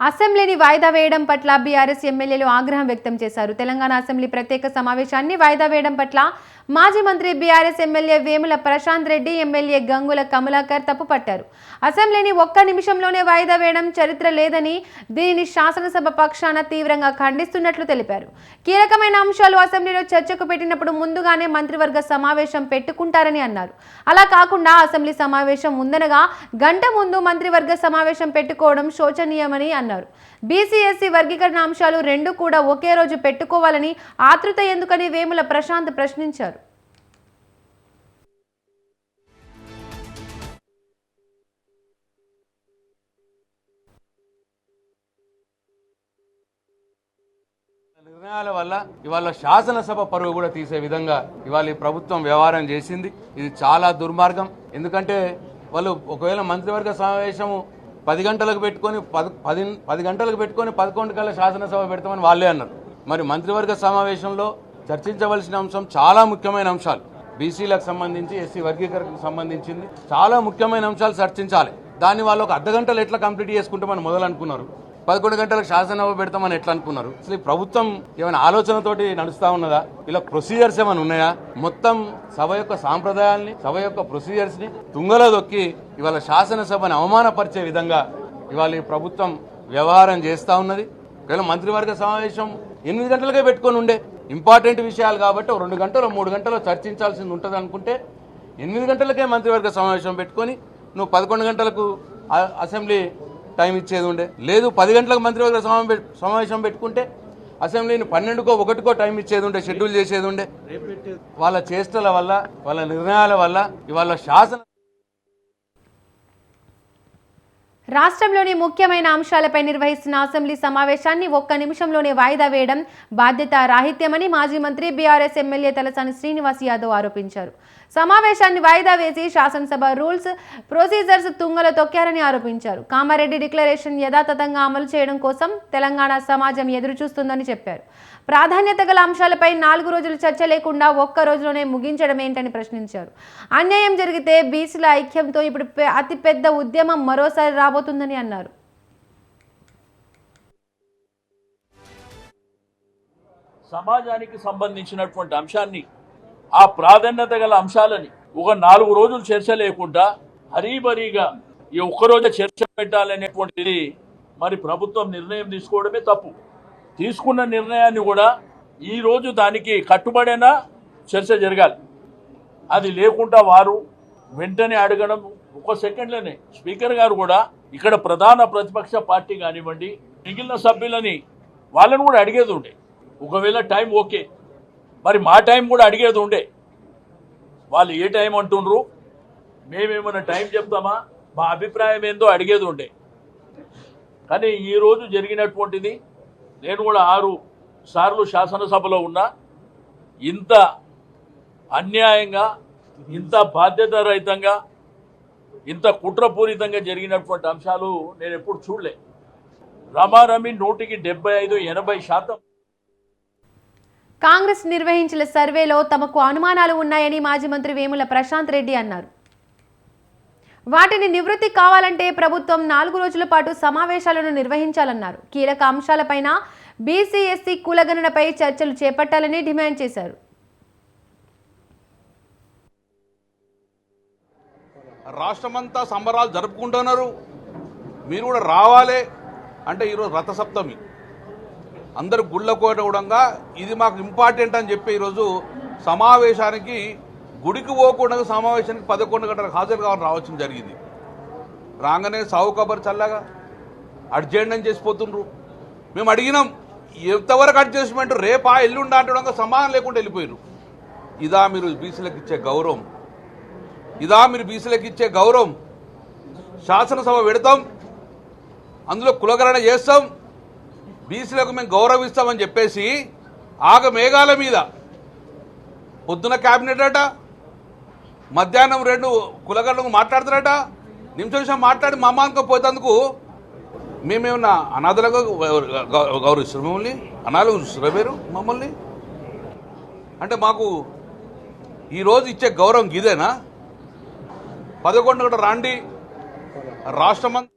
అసెంబ్లీని వాయిదా వేయడం పట్ల బీఆర్ఎస్ ఎమ్మెల్యేలు ఆగ్రహం వ్యక్తం చేశారు. తెలంగాణ అసెంబ్లీ ప్రత్యేక సమావేశాన్ని వాయిదా వేయడం పట్ల మాజీ మంత్రి BRS MLA Vemula Prashanth Reddy MLA Gangula Kamalakar తప్పుపట్టారు. అసెంబ్లీని ఒక్క నిమిషంలోనే వాయిదా వేయడం చరిత్ర లేదని దీనిని శాసనసభ పక్షాన తీవ్రంగా ఖండిస్తున్నట్లు తెలిపారు. కీలకమైన అంశాలు అసెంబ్లీలో చర్చకు పెట్టినప్పుడు ముందుగానే మంత్రివర్గ సమావేశం పెట్టుకుంటారని అన్నారు. అలా కాకుండా అసెంబ్లీ సమావేశం ఉందనగా గంట ముందు మంత్రివర్గ సమావేశం పెట్టుకోవడం శోచనీయమని అన్నారు. అన్నారు. బీసీఎస్సీ వర్గీకరణ అంశాలు రెండు కూడా ఒకే రోజు పెట్టుకోవాలని ఆతృత ఎందుకని వేముల ప్రశాంత్ ప్రశ్నించారు. నిర్ణయాల వల్ల ఇవాళ శాసనసభ పరువు కూడా తీసే విధంగా ఇవాళ ఈ ప్రభుత్వం వ్యవహారం చేసింది. ఇది చాలా దుర్మార్గం. ఎందుకంటే వాళ్ళు ఒకవేళ మంత్రివర్గ సమావేశము పది గంటలకు పెట్టుకొని పది పది పది గంటలకు పెట్టుకొని పదకొండు కల్లా శాసనసభ పెడతామని వాళ్ళే అన్నారు. మరి మంత్రివర్గ సమావేశంలో చర్చించవలసిన అంశం చాలా ముఖ్యమైన అంశాలు. బీసీలకు సంబంధించి ఎస్సీ వర్గీకరణకు సంబంధించింది చాలా ముఖ్యమైన అంశాలు చర్చించాలి. దాన్ని వాళ్ళు ఒక అర్ధ గంటలు ఎట్లా కంప్లీట్ చేసుకుంటామని మొదలు అనుకున్నారు. పదకొండు గంటలకు శాసనసభ పెడతామని ఎట్లా అనుకున్నారు? అసలు ప్రభుత్వం ఏమైనా ఆలోచనతోటి నడుస్తా ఉన్నదా? ఇలా ప్రొసీజర్స్ ఏమైనా ఉన్నాయా? మొత్తం సభ యొక్క సాంప్రదాయాల్ని సభ యొక్క ప్రొసీజర్స్ని తుంగలో దొక్కి ఇవాళ శాసనసభని అవమానపరిచే విధంగా ఇవాళ ఈ ప్రభుత్వం వ్యవహారం చేస్తా ఉన్నది. ఒకవేళ మంత్రివర్గ సమావేశం ఎనిమిది గంటలకే పెట్టుకొని ఉండే ఇంపార్టెంట్ విషయాలు కాబట్టి రెండు గంటలు మూడు గంటలు చర్చించాల్సింది ఉంటుంది అనుకుంటే ఎనిమిది గంటలకే మంత్రివర్గ సమావేశం పెట్టుకొని నువ్వు పదకొండు గంటలకు అసెంబ్లీ టైం ఇచ్చేది ఉండే. లేదు పది గంటలకు మంత్రివర్గ సమావేశం పెట్టుకుంటే అసెంబ్లీని పన్నెండుకో ఒకటికో టైం ఇచ్చేది ఉండే షెడ్యూల్ చేసేది ఉండే. వాళ్ళ చేష్టల వల్ల వాళ్ళ నిర్ణయాల వల్ల ఇవాళ శాసన రాష్ట్రంలోని ముఖ్యమైన అంశాలపై నిర్వహిస్తున్న అసెంబ్లీ సమావేశాన్ని ఒక్క నిమిషంలోనే వాయిదా వేయడం బాధ్యత రాహిత్యమని మాజీ మంత్రి బీఆర్ఎస్ ఎమ్మెల్యే తలసాని శ్రీనివాస్ యాదవ్ ఆరోపించారు. సమావేశాన్ని వాయిదా వేసి శాసనసభ రూల్స్ ప్రొసీజర్స్ తుంగలో తొక్కారని ఆరోపించారు. కామారెడ్డి డిక్లరేషన్ యథాతథంగా అమలు చేయడం కోసం తెలంగాణ సమాజం ఎదురుచూస్తుందని చెప్పారు. ప్రాధాన్యత గల అంశాలపై నాలుగు రోజులు చర్చ లేకుండా ఒక్క రోజులోనే ముగించడం ఏంటని ప్రశ్నించారు. అన్యాయం జరిగితే బీసీల ఐక్యంతో ఇప్పుడు అతిపెద్ద ఉద్యమం మరోసారి రాబోతుందని అన్నారు. సమాజానికి సంబంధించినటువంటి అంశాన్ని ఆ ప్రాధాన్యత గల అంశాలని ఒక నాలుగు రోజులు చర్చ లేకుండా హరీబరీగా ఈ ఒక్కరోజు చర్చ పెట్టాలనేటువంటిది మరి ప్రభుత్వం నిర్ణయం తీసుకోవడమే తప్పు. తీసుకున్న నిర్ణయాన్ని కూడా ఈరోజు దానికి కట్టుబడైనా చర్చ జరగాలి. అది లేకుండా వారు వెంటనే అడగడం ఒక సెకండ్లోనే. స్పీకర్ గారు కూడా ఇక్కడ ప్రధాన ప్రతిపక్ష పార్టీ కానివ్వండి మిగిలిన సభ్యులని వాళ్ళని కూడా అడిగేది ఉండే. ఒకవేళ టైం ఓకే మరి మా టైం కూడా అడిగేది ఉండే. వాళ్ళు ఏ టైం అంటుండ్రు? మేమేమైనా టైం చెప్తామా? మా అభిప్రాయం ఏందో అడిగేది ఉండే. కానీ ఈరోజు జరిగినటువంటిది నేను కూడా ఆరు సార్లు శాసనసభలో ఉన్నా ఇంత అన్యాయంగా ఇంత బాధ్యత రహితంగా ఇంత కుట్రపూరితంగా జరిగినటువంటి అంశాలు నేను ఎప్పుడు చూడలే. రమారమి నూటికి డెబ్బై ఐదు ఎనభై శాతం కాంగ్రెస్ నిర్వహించిన సర్వేలో తమకు అనుమానాలు ఉన్నాయని మాజీ మంత్రి వేముల ప్రశాంత్ రెడ్డి అన్నారు. వాటిని నివృత్తి కావాలంటే ప్రభుత్వం నాలుగు రోజుల పాటు సమావేశాలను నిర్వహించాలన్నారు. కీలక అంశాలపైన బీసీ ఎస్సీ కులగణనపై చర్చలు చేపట్టాలని డిమాండ్ చేశారు. రాష్ట్రమంతా సంబరాలు జరుపుకుంటున్నారు. మీరు కూడా రావాలి అంటే ఈరోజు రథసప్తమి. అందరూ గుళ్ళ కూడా ఇది మాకు ఇంపార్టెంట్ అని చెప్పి ఈరోజు సమావేశానికి గుడికి పోకుండా సమావేశానికి పదకొండు గంటలకు హాజరు కావాలని రావడం జరిగింది. రాగానే సావు కబర్ చల్లగా అడ్జెంట్ అని చేసిపోతుండ్రు మేము అడిగినాం ఎంతవరకు అడ్జస్ట్మెంట్? రేపా ఎల్లుండా? అంటే సమానం లేకుండా వెళ్ళిపోయారు ఇదా మీరు బీసీలకు ఇచ్చే గౌరవం. ఇదా మీరు బీసీలకు ఇచ్చే గౌరవం. శాసనసభ పెడతాం. అందులో కులగరణ చేస్తాం. బీసీలకు మేము గౌరవిస్తామని చెప్పేసి ఆగ మేఘాల మీద పొద్దున క్యాబినెట్ అట మధ్యాహ్నం రెండు కులగరణకు మాట్లాడతారట నిమిషం నిమిషం మాట్లాడి మా మానక పోయేందుకు మేమేమన్నా అనాథలుగా గౌరవిస్తారు మమ్మల్ని? అనాథలు చూస్తారా మీరు మమ్మల్ని? అంటే మాకు ఈరోజు ఇచ్చే గౌరవం ఇదేనా? పదకొండు గంటల రాండి. రాష్ట్రమంతా